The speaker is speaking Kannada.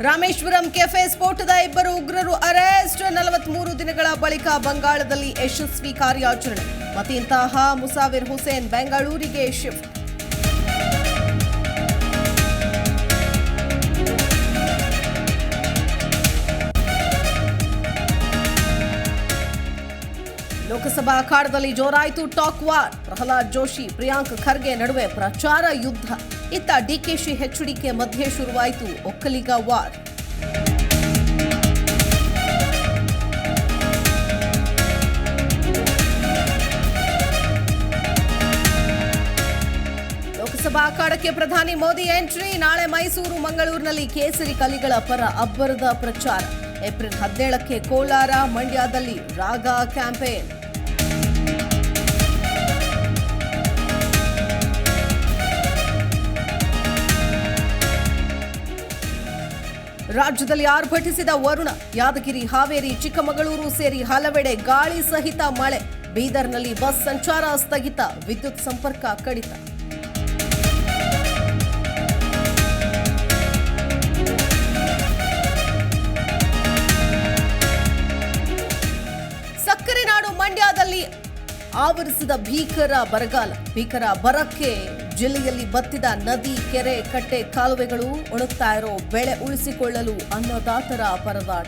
ರಾಮೇಶ್ವರಂ ಕೆಫೆ ಸ್ಫೋಟದ ಇಬ್ಬರು ಉಗ್ರರು ಅರೆಸ್ಟ್. ನಲವತ್ಮೂರು ದಿನಗಳ ಬಳಿಕ ಬಂಗಾಳದಲ್ಲಿ ಯಶಸ್ವಿ ಕಾರ್ಯಾಚರಣೆ. ಮತ್ತಿಂತಹ ಮುಸಾವಿರ್ ಹುಸೇನ್ ಬೆಂಗಳೂರಿಗೆ ಶಿಫ್ಟ್. ಲೋಕಸಭಾ ಅಖಾಡದಲ್ಲಿ ಜೋರಾಯಿತು ಟಾಕ್ ವಾರ್. ಪ್ರಹ್ಲಾದ್ ಜೋಶಿ, ಪ್ರಿಯಾಂಕ್ ಖರ್ಗೆ ನಡುವೆ ಪ್ರಚಾರ ಯುದ್ಧ. ಇತ್ತ ಡಿಕೆಶಿ ಹೆಚ್ಡಿಕೆ ಮಧ್ಯೆ ಶುರುವಾಯಿತು ಒಕ್ಕಲಿಗ ವಾರ್. ಲೋಕಸಭಾ ಅಖಾಡಕ್ಕೆ ಪ್ರಧಾನಿ ಮೋದಿ ಎಂಟ್ರಿ. ನಾಳೆ ಮೈಸೂರು, ಮಂಗಳೂರಿನಲ್ಲಿ ಕೇಸರಿ ಕಲಿಗಳ ಪರ ಅಬ್ಬರದ ಪ್ರಚಾರ. ಏಪ್ರಿಲ್ ಹದಿನೇಳಕ್ಕೆ ಕೋಲಾರ, ಮಂಡ್ಯದಲ್ಲಿ ರಾಗಾ ಕ್ಯಾಂಪೇನ್. ರಾಜ್ಯದಲ್ಲಿ ಆರ್ಭಟಿಸಿದ ವರುಣ, ಯಾದಗಿರಿ, ಹಾವೇರಿ, ಚಿಕ್ಕಮಗಳೂರು ಸೇರಿ ಹಲವೆಡೆ ಗಾಳಿ ಸಹಿತ ಮಳೆ. ಬೀದರ್ನಲ್ಲಿ ಬಸ್ ಸಂಚಾರ ಸ್ಥಗಿತ, ವಿದ್ಯುತ್ ಸಂಪರ್ಕ ಕಡಿತ. ಸಕ್ಕರೆ ನಾಡು ಮಂಡ್ಯದಲ್ಲಿ ಆವರಿಸಿದ ಭೀಕರ ಬರಗಾಲ. ಭೀಕರ ಬರಕ್ಕೆ ಜಿಲ್ಲೆಯಲ್ಲಿ ಬತ್ತಿದ ನದಿ ಕೆರೆ ಕಟ್ಟೆ ಕಾಲುವೆಗಳು ಒಣಗ್ತಾ ಇರೋ ಬೆಳೆ ಉಳಿಸಿಕೊಳ್ಳಲು ಅನ್ನದಾತರ ಪರದಾಟ.